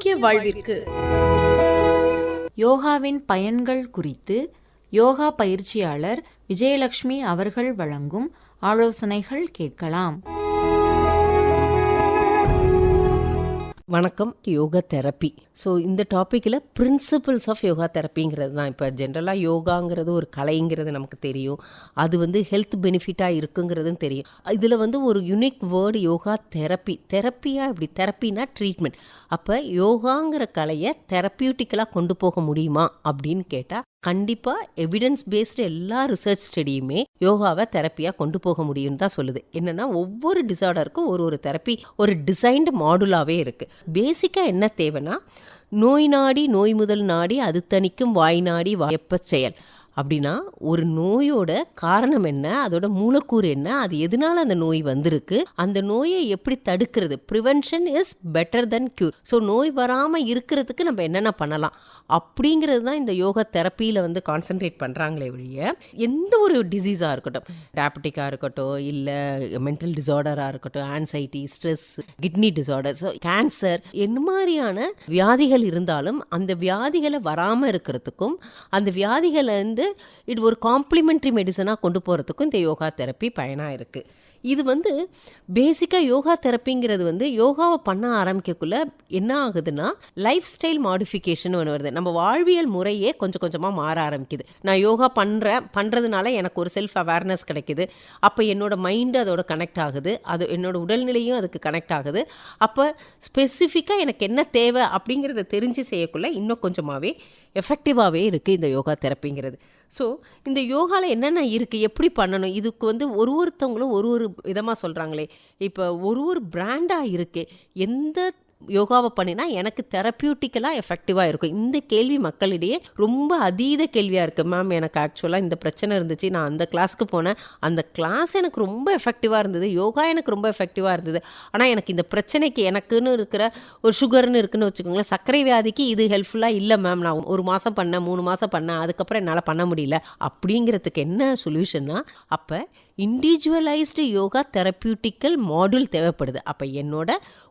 ஆரோக்கிய வாழ்விற்கு. யோகாவின் பயன்கள் குறித்து யோகா பயிற்சியாளர் விஜயலட்சுமி அவர்கள் வழங்கும் ஆலோசனைகள் கேட்கலாம். வணக்கம் யோகா தெரப்பி ஸோ இந்த டாப்பிக்கில் பிரின்சிபிள்ஸ் ஆஃப் யோகா தெரப்பிங்கிறது தான். இப்போ ஜென்ரலாக யோகாங்கிறது ஒரு கலைங்கிறது நமக்கு தெரியும். அது வந்து ஹெல்த் பெனிஃபிட்டாக இருக்குங்கிறதும் தெரியும். இதில் வந்து ஒரு யுனிக் வேர்டு யோகா தெரப்பி தெரப்பியாக இப்படி தெரப்பினா ட்ரீட்மெண்ட் அப்போ யோகாங்கிற கலையை தெரப்பியூட்டிக்கலாக கொண்டு போக முடியுமா? அப்படின்னு கேட்டால் கண்டிப்பாக எவிடன்ஸ் பேஸ்டு எல்லா ரிசர்ச் ஸ்டடியுமே யோகாவை தெரப்பியாக கொண்டு போக முடியும்னு தான் சொல்லுது. என்னென்னா ஒவ்வொரு டிசார்டருக்கும் ஒரு ஒரு தெரப்பி ஒரு டிசைன்டு மாடுலாகவே இருக்குது பேசிக்காக என்ன தேவைன்னா நோய் நாடி நோய் முதல் நாடி அது தணிக்கும் வாய் நாடி வாய்ப்ப செயல். அப்படின்னா ஒரு நோயோட காரணம் என்ன? அதோட மூலக்கூறு என்ன? அது எதனால அந்த நோய் வந்திருக்கு? அந்த நோயை எப்படி தடுக்கிறது? Prevention is better than cure so நோய் வராமல் இருக்கிறதுக்கு நம்ம என்னென்ன பண்ணலாம்? அப்படிங்கிறது தான் இந்த யோகா தெரப்பியில் வந்து கான்சென்ட்ரேட் பண்ணுறாங்களே ஒழிய எந்த ஒரு டிசீஸாக இருக்கட்டும். டயபெட்டிக்காக இருக்கட்டும் இல்லை மென்டல் டிசார்டராக இருக்கட்டும் anxiety stress kidney disorders cancer என்ன மாதிரியான வியாதிகள் இருந்தாலும் அந்த வியாதிகளை வராமல் இருக்கிறதுக்கும் அந்த வியாதிகளை வந்து இது ஒரு காம்ப்ளிமெண்ட்ரி மெடிசனாக கொண்டு போகிறதுக்கும் இந்த யோகா தெரப்பி பயனாக இருக்குது இது வந்து பேசிக்காக யோகா தெரப்பிங்கிறது வந்து யோகாவை பண்ண ஆரம்பிக்கக்குள்ள என்ன ஆகுதுன்னா லைஃப் ஸ்டைல் மாடிஃபிகேஷன் ஒன்று வருது. நம்ம வாழ்வியல் முறையே கொஞ்சம் கொஞ்சமாக மாற ஆரம்பிக்குது. நான் யோகா பண்ணுறேன் பண்ணுறதுனால எனக்கு ஒரு செல்ஃப் அவேர்னஸ் கிடைக்குது. அப்போ என்னோட மைண்டு அதோட கனெக்ட் ஆகுது. அது என்னோட உடல்நிலையும் அதுக்கு கனெக்ட் ஆகுது. அப்போ ஸ்பெசிஃபிக்காக எனக்கு என்ன தேவை அப்படிங்கிறத தெரிஞ்சு செய்யக்குள்ள இன்னும் கொஞ்சமாகவே எஃபெக்டிவாகவே இருக்குது இந்த யோகா தெரப்பிங்கிறது ஸோ இந்த யோகாவில் என்னென்ன இருக்குது எப்படி பண்ணணும்? இதுக்கு வந்து ஒரு ஒருத்தவங்களும் ஒரு ஒரு விதமாக சொல்கிறாங்களே இப்போ ஒரு ஒரு பிராண்டாக இருக்குது எந்த யோகாவை பண்ணினா எனக்கு தெரப்பியூட்டிக்கலாக எஃபெக்டிவாக இருக்கும். இந்த கேள்வி மக்களிடையே ரொம்ப அதீத கேள்வியாக இருக்குது மேம் எனக்கு ஆக்சுவலாக இந்த பிரச்சனை இருந்துச்சு. நான் அந்த கிளாஸ்க்கு போனேன். அந்த கிளாஸ் எனக்கு ரொம்ப எஃபெக்டிவாக இருந்தது. யோகா எனக்கு ரொம்ப எஃபெக்டிவாக இருந்தது. ஆனால் எனக்கு இந்த பிரச்சனைக்கு எனக்குன்னு இருக்கிற ஒரு சுகர்னு இருக்குன்னு வச்சுக்கோங்களேன் சர்க்கரை வியாதிக்கு இது ஹெல்ப்ஃபுல்லாக இல்லை மேம் நான் ஒரு மாதம் பண்ணேன் மூணு மாதம் பண்ணேன். அதுக்கப்புறம் என்னால் பண்ண முடியல. அப்படிங்கிறதுக்கு என்ன சொல்யூஷன்னா அப்போ இண்டிவிஜுவலைஸ்டு யோகா தெரப்பியூட்டிக்கல் மாடுல் தேவைப்படுது. அப்போ என்னோட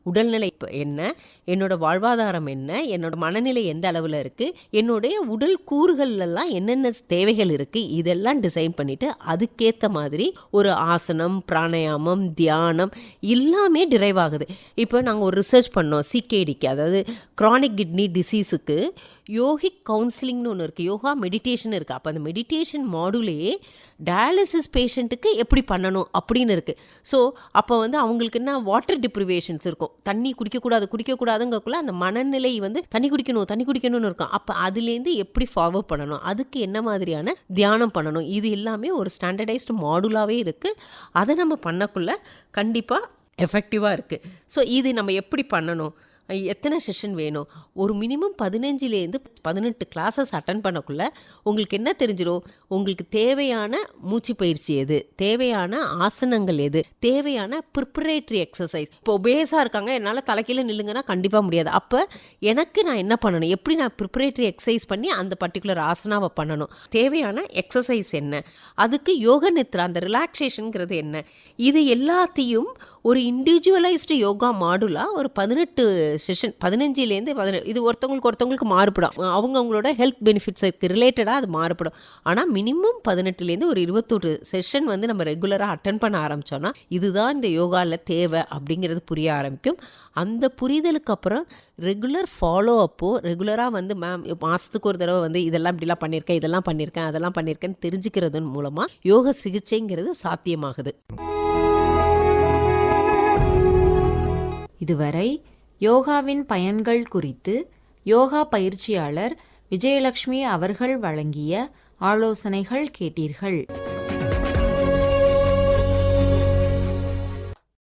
உடல்நிலை இப்போ என்ன? என்னோட வாழ்வாதாரம் என்ன? என்னோட மனநிலை எந்த அளவில் இருக்குது என்னுடைய உடல் கூறுகள்லாம் என்னென்ன தேவைகள் இருக்குது இதெல்லாம் டிசைன் பண்ணிவிட்டு அதுக்கேற்ற மாதிரி ஒரு ஆசனம் பிராணாயாமம் தியானம் எல்லாமே டிரைவ் ஆகுது. இப்போ நாங்கள் ஒரு ரிசர்ச் பண்ணோம் சிகேடிக்கு. அதாவது க்ரானிக் கிட்னி டிசீஸுக்கு யோகிக் கவுன்சிலிங்னு ஒன்று இருக்குது யோகா மெடிடேஷன் இருக்குது அப்போ அந்த மெடிடேஷன் மாடுலேயே டயாலிசிஸ் பேஷண்ட்டுக்கு எப்படி பண்ணணும் அப்படின்னு இருக்குது ஸோ அப்போ வந்து அவங்களுக்கு என்ன வாட்டர் டிப்ரிவேஷன்ஸ் இருக்கும். தண்ணி குடிக்கக்கூடாது குடிக்கக்கூடாதுங்கக்குள்ள அந்த மனநிலை வந்து தண்ணி குடிக்கணும் தண்ணி குடிக்கணும்னு இருக்கும். அப்போ அதுலேருந்து எப்படி ஃபார்வர்ட் பண்ணணும்? அதுக்கு என்ன மாதிரியான தியானம் பண்ணணும்? இது எல்லாமே ஒரு ஸ்டாண்டர்டைஸ்டு மாடுலாகவே இருக்குது அதை நம்ம பண்ணக்குள்ள கண்டிப்பாக எஃபெக்டிவாக இருக்குது ஸோ இது நம்ம எப்படி பண்ணணும்? எத்தனை செஷன் வேணும்? ஒரு மினிமம் பதினஞ்சுலேருந்து பதினெட்டு கிளாஸஸ் அட்டன் பண்ணக்குள்ள உங்களுக்கு என்ன தெரிஞ்சிடும் உங்களுக்கு தேவையான மூச்சு பயிற்சி எது? தேவையான ஆசனங்கள் எது? தேவையான ப்ரிப்பரேட்டரி எக்ஸசைஸ் இப்போ பேஸாக இருக்காங்க என்னால் தலைக்கீழ நில்லுங்கன்னா கண்டிப்பாக முடியாது. அப்போ எனக்கு நான் என்ன பண்ணணும்? எப்படி நான் ப்ரிப்பரேட்டரி எக்ஸசைஸ் பண்ணி அந்த பர்டிகுலர் ஆசனாவை பண்ணணும்? தேவையான எக்ஸசைஸ் என்ன? அதுக்கு யோக நித்ரா அந்த ரிலாக்ஸேஷனுங்கிறது என்ன? இது எல்லாத்தையும் ஒரு இண்டிவிஜுவலைஸ்டு யோகா மாடுலாக ஒரு பதினெட்டு செஷன் பதினஞ்சுலேருந்து பதினெட்டு இது ஒருத்தவங்களுக்கு ஒருத்தவங்களுக்கு மாறுபடும். அவங்க அவங்களோட ஹெல்த் பெனிஃபிட்ஸுக்கு ரிலேட்டடாக அது மாறுபடும். ஆனால் மினிமம் பதினெட்டுலேருந்து ஒரு இருபத்தொரு செஷன் வந்து நம்ம ரெகுலராக அட்டன் பண்ண ஆரம்பித்தோன்னா இதுதான் இந்த யோகாவில் தேவை அப்படிங்கிறது புரிய ஆரம்பிக்கும். அந்த புரிதலுக்கு அப்புறம் ரெகுலர் ஃபாலோ அப்போ ரெகுலராக வந்து மேம் மாதத்துக்கு ஒரு தடவை வந்து இதெல்லாம் இப்படிலாம் பண்ணியிருக்கேன் இதெல்லாம் பண்ணியிருக்கேன் அதெல்லாம் பண்ணியிருக்கேன்னு தெரிஞ்சுக்கிறதன் மூலமாக யோக சிகிச்சைங்கிறது சாத்தியமாகுது. இதுவரை யோகாவின் பயன்கள் குறித்து யோகா பயிற்சியாளர் விஜயலட்சுமி அவர்கள் வழங்கிய ஆலோசனைகள் கேட்டீர்கள்.